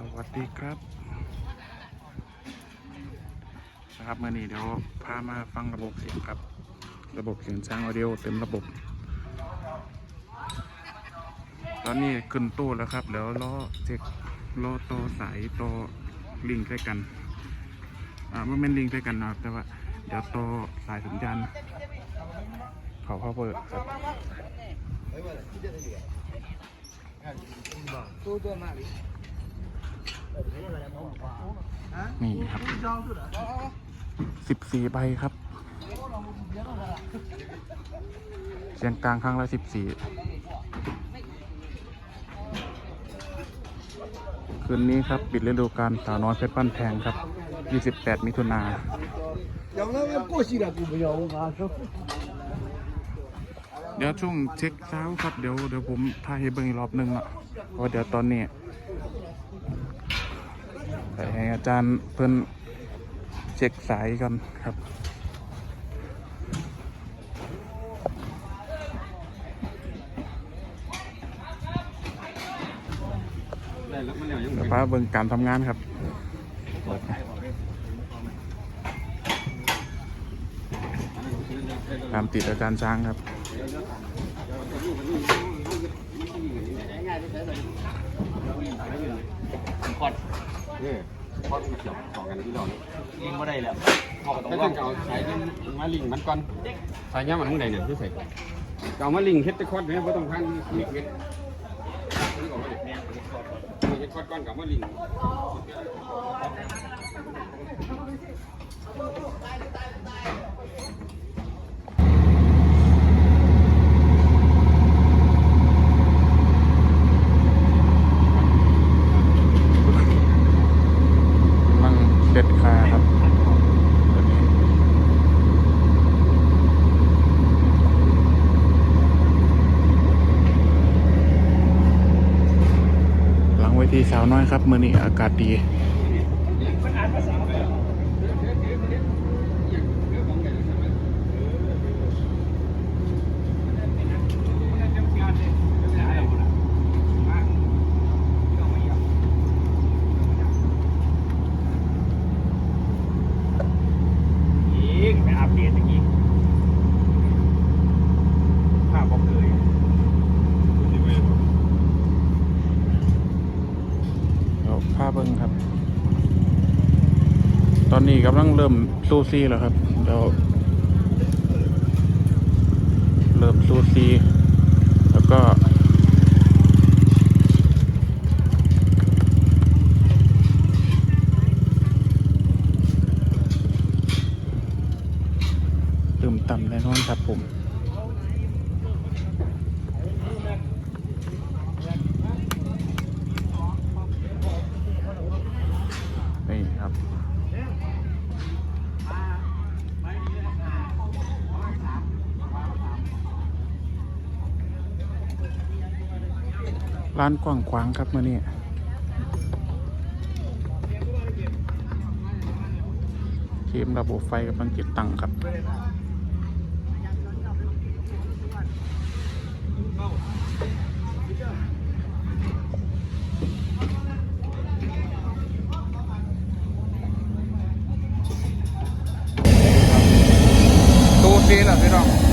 สวัสดีครับนะครับเมื่อนี้เดี๋ยวพามาฟังระบบเสียงครับ ระบบเสียงช้างออดิโอเต็มระบบ ตอนนี้ขึ้นตู้แล้วครับเดี๋ยวล้อเช็คล้อโตอสายโตอลิงใกล้กันอ่าไม่เป็นลิงใกล้กันนะครับแต่ว่าเดี๋ยวโตอสายสัญญาณเขาพาเปิดครับ นี่ครับสิบสี่ใบครับเสียงกลางครั้งละสิบสี่คืนนี้ครับปิดฤดูกาลสาวน้อยเพชรบ้านแพงครับยี่สิบแปดมิถุนาเดี๋ยวช่วงเช็คเช้าครับเดี๋ยวเดี๋ยวผมถ่ายให้เบิ่งอีกรอบหนึ่งอะเพราะเดี๋ยวตอนนี้ ไปให้อาจารย์เพิ่นเช็คสายกันครับเดี๋ยวป้าเบิ่งการทำงานครับตามติดอาจารย์ช้างครับ คอดนี่พอดเกี่ยวต่อกันที่เราเนี่ยยิงไม่ได้แล้วพอกับถ้าต้ต้อองงเอาสายมันมาลิงมันก่อนสายย่ามันข้างในเนี่ยที่ใส่เอามาลิงเฮ็ดแตะคอดเนี่ยไม่ต้องพันลิงเฮ็ดนี่ก็ไม่ได้เนี่ยเฮ็ดคอดก่อนกับมาลิง กำลังเด็ดคาครับตอนนี้หลัง เวทีสาวน้อยครับมือนี้อากาศดียิงไปอัปเดตตะกี้ภาพบอกเลย เดี๋ยวพาเบิ้งครับ ตอนนี้กำลังเริ่มซูซี่แล้วครับเดี๋ยวเริ่มซูซีแล้วก็ตื่มต่ำแน่นอนครับผม นี่ ครับร้านกว้างขวางครับมานี่ทีมระบบไฟกำลังติดตั้งครับ ตูซีแหละพี่น้อง